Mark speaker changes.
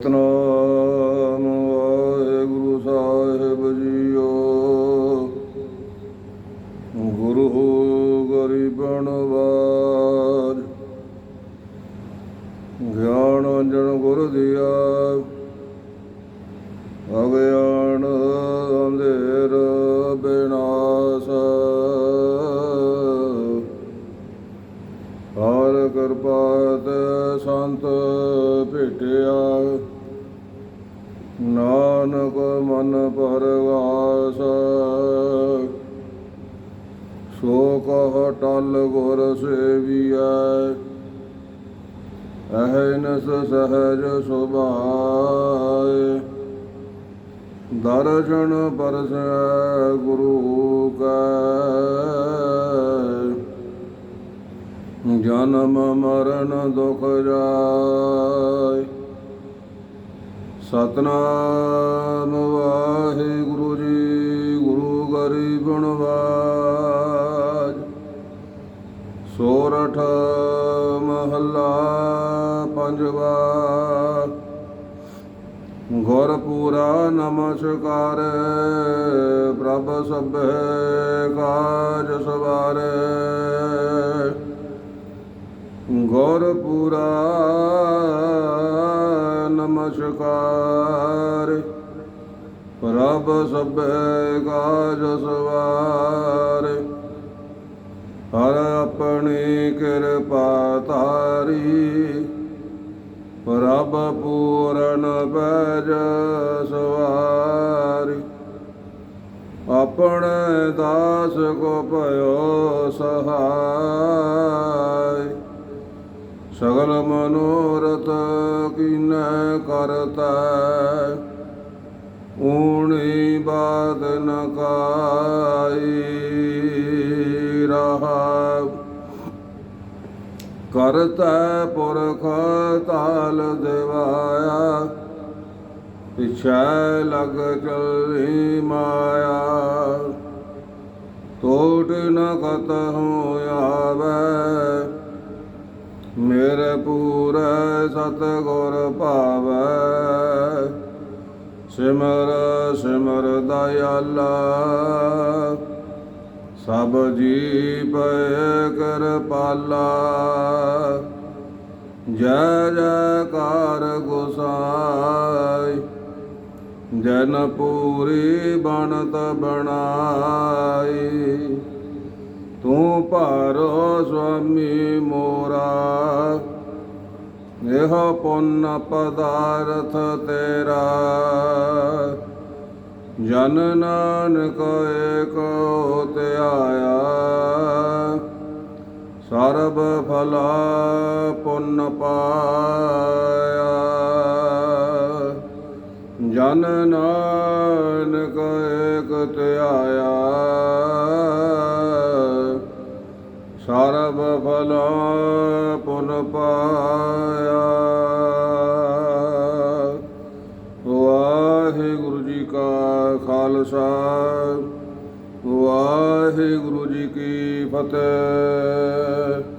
Speaker 1: ਸਤਨਾਮ ਵਾਹਿਗੁਰੂ ਸਾਹਿਬ ਜੀਓ। ਗੁਰੂ ਗਰੀਬਨ ਵਾਜ। ਗਿਆਨ ਅੰਜਨ ਗੁਰ ਦਿਆ। ਅਗਿਆਨ ਸੰਤ ਭੇਟਿਆ। ਨਾਨਕ ਮਨ ਪਰਵਾਸ। ਸੋ ਕਹ ਟਲ ਗੁਰ ਸੇਵੀਐ। ਅਹਨਸ ਸਹਜ ਸੁਭਾਏ। ਦਰਸ਼ਨ ਪਰਸੈ ਗੁਰੂ ਕੈ। ਜਨਮ ਮਰਨ ਦੁਖ ਜਾਏ। ਸਤਨਾਮ ਵਾਹਿਗੁਰੂ ਜੀ, ਗੁਰੂ ਗਰੀਬ ਨਵਾਜ। ਸੋਰਠ ਮਹੱਲਾ ਪੰਜਵਾ। ਗੁਰ ਪੂਰਾ ਨਮਸਕਾਰ, ਪ੍ਰਭ ਸਭੇ ਕਾਜ ਸਵਾਰੇ। ਗੁਰ ਪੂਰਾ ਨਮਸਕਾਰ। ਪ੍ਰਭ ਸਭੇ ਕਾਜ ਸਵਾਰ। ਹਰ ਆਪਣੀ ਕਿਰਪਾ ਤਾਰੀ ਪ੍ਰਭ ਪੂਰਨ ਬੈਜ ਸਵਾਰੀ। ਆਪਣੇ ਦਾਸ ਕੋ ਭਇਓ ਸਹਾਈ ਸਗਲ ਮਨੋਰਥ ਕੀਨੈ ਕਰਤਾ, ਊਣੀ ਬਾਦ ਨ ਕਾਈ ਰਹਾ। ਕਰਤਾ ਪੁਰਖ ਤਾਲ ਦਿਵਾਇਆ, ਪਿਛੈ ਲਗ ਚਲੀ ਮਾ ਮੇਰੇ ਪੂਰੇ ਸਤ ਗੁਰ ਭਾਵੈ। ਸਿਮਰ ਸਿਮਰ ਦਇਆਲਾ, ਸਭ ਜੀ ਪਏ ਕਿਰਪਾਲਾ। ਜੈ ਜੈਕਾਰ ਗੁਸਾਈ, ਜਨ ਪੂਰੀ ਬਣਤ ਬਣਾਈ। ਤੂੰ ਭਾਰੋ ਸੁਆਮੀ ਮੋਰਾ ਇਹ ਪੁੰਨ ਪਦਾਰਥ ਤੇਰਾ ਜਨ ਨਾਨਕ ਏਕ ਧਿਆਇਆ ਸਰਬ ਫਲਾ ਪੁੰਨ ਪਾਇਆ ਜਨ ਨਾਨਕ ਏਕ ਧਿਆਇਆ ਸਰਬ ਪੁਨ ਪਾਇਆ। ਵਾਹਿਗੁਰੂ ਜੀ ਕਾ ਖਾਲਸਾ ਵਾਹਿਗੁਰੂ ਜੀ ਕੀ ਫਤਿਹ।